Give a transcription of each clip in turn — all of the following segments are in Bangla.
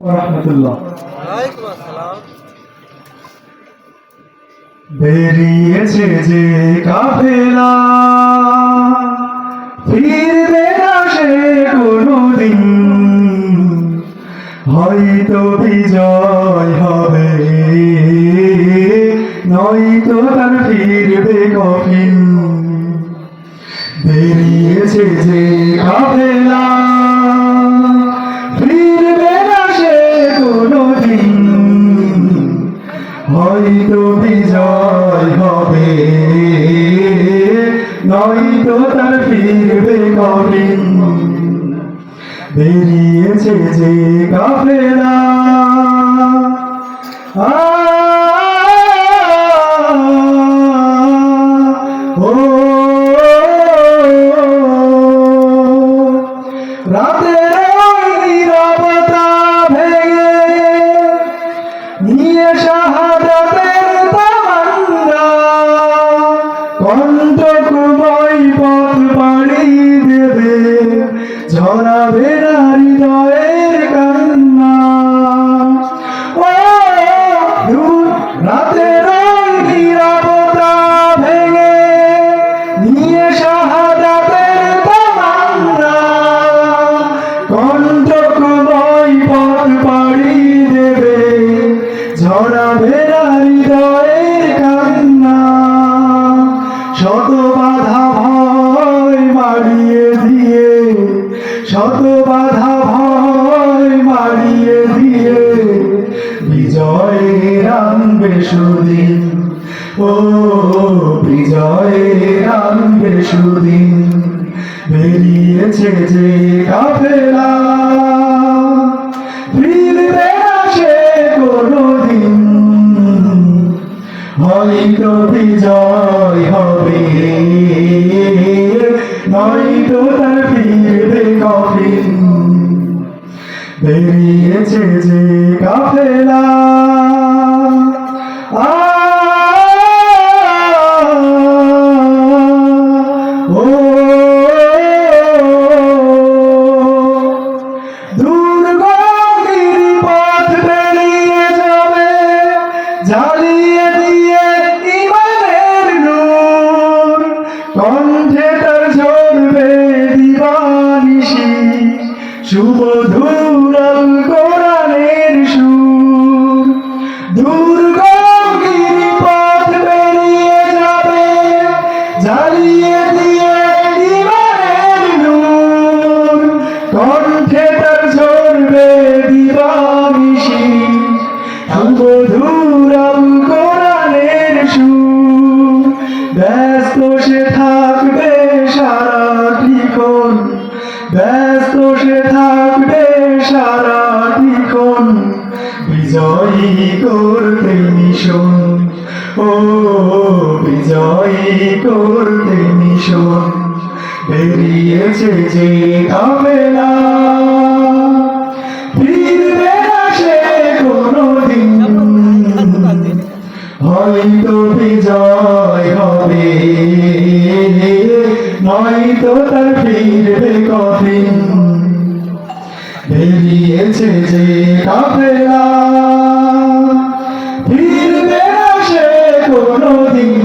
রহমতুল্লাহ। বেরিয়েছে যে কাফেলা ফিরবে না সে কোনদিন। হয়তো বিজয় হবে নয়তো তার ফিরবে কফিন। বেরিয়েছে যে নয়তো তার ফিরবে কদিন বেরিয়েছে যে কাফেরা ও রাতের ওই নীরবতা ভেঙে নিয়ে শাহাদাতের তামান্না। কণ্ঠকুময় পথ দেবে ঝরাবে না হৃদয়ের কান্না। শত বাধা ভয় মারিয়ে দিয়ে, শত সুদিন ও বিজয়ের আনবে সুদিন বেরিয়েছে যে কাফেলা। ফিরবে না সে কোনদিন। হয়তো বিজয় হবে। নয়তো তার ফিরবে কফিন। বেরিয়েছে যে কাফেলা। জ্বালিয়ে দিয়ে ইমানের নূর কণ্ঠে তার ঝরবে দিবানিশি। সুমধুর করতে মিশন। ও, বিজয়ী করতে মিশন। বেরিয়েছে যে কামেলা ফিরবে না সে কোনদিন। হয়তো বিজয় হবে, নয়তো তার ফিরবে কঠিন বেরিয়েছে যে কাফেলা। ফিরবে না সে কোনদিন।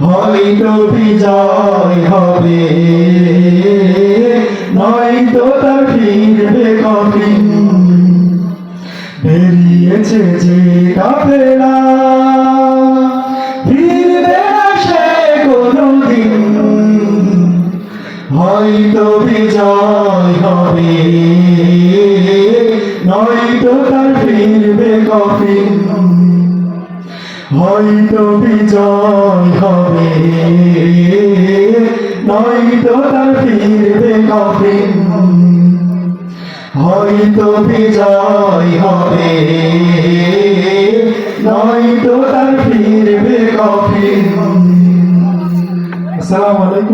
হয়তো বিজয় হবে। নয়তো তার ফিরবে কঠিন। বেরিয়েছে যে কাফেলা। হয়তো বিজয় হবে নয়তো তার ফিরবে কফিন হয়তো বিজয় হবে নয়তো তার ফিরবে কফিন হয়তো বিজয় হবে নয়তো তার ফিরবে কফিন আসসালামু আলাইকুম